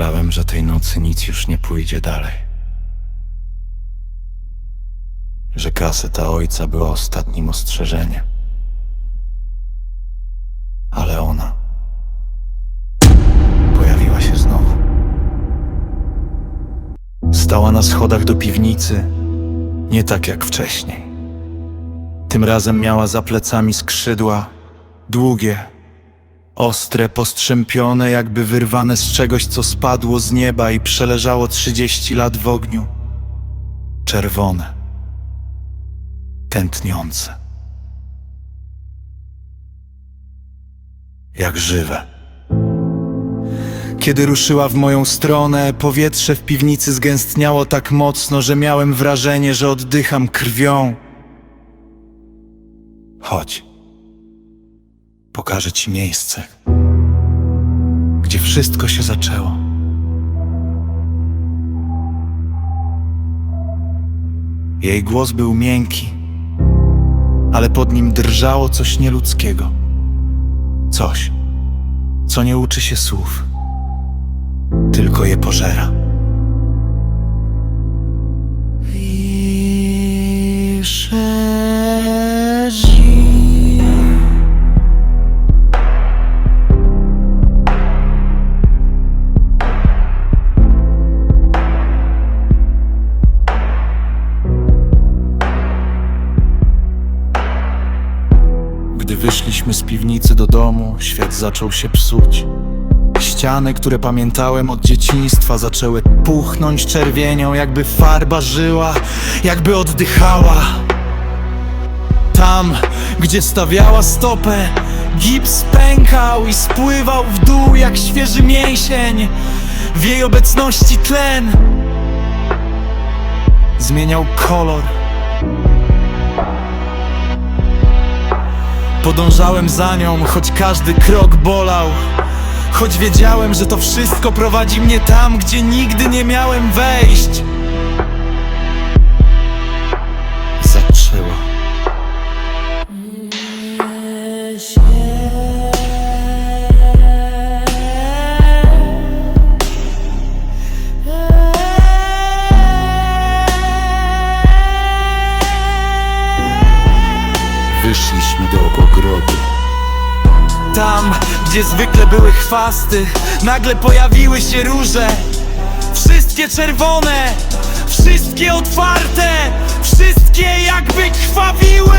Myślałem, że tej nocy nic już nie pójdzie dalej. Że kaseta ojca była ostatnim ostrzeżeniem. Ale ona pojawiła się znowu. Stała na schodach do piwnicy, nie tak jak wcześniej. Tym razem miała za plecami skrzydła, długie, ostre, postrzępione, jakby wyrwane z czegoś, co spadło z nieba i przeleżało trzydzieści lat w ogniu. Czerwone, tętniące. Jak żywe. Kiedy ruszyła w moją stronę, powietrze w piwnicy zgęstniało tak mocno, że miałem wrażenie, że oddycham krwią. Chodź. Pokażę ci miejsce, gdzie wszystko się zaczęło. Jej głos był miękki, ale pod nim drżało coś nieludzkiego. Coś, co nie uczy się słów, tylko je pożera. Wyszerzi. Wyszliśmy z piwnicy do domu, świat zaczął się psuć. Ściany, które pamiętałem od dzieciństwa, zaczęły puchnąć czerwienią, jakby farba żyła, jakby oddychała. Tam, gdzie stawiała stopę, gips pękał i spływał w dół jak świeży mięsień. W jej obecności tlen zmieniał kolor. Podążałem za nią, choć każdy krok bolał. Choć wiedziałem, że to wszystko prowadzi mnie tam, gdzie nigdy nie miałem wejść. Wyszliśmy do ogrodu. Tam, gdzie zwykle były chwasty, nagle pojawiły się róże. Wszystkie czerwone, wszystkie otwarte, wszystkie jakby krwawiły.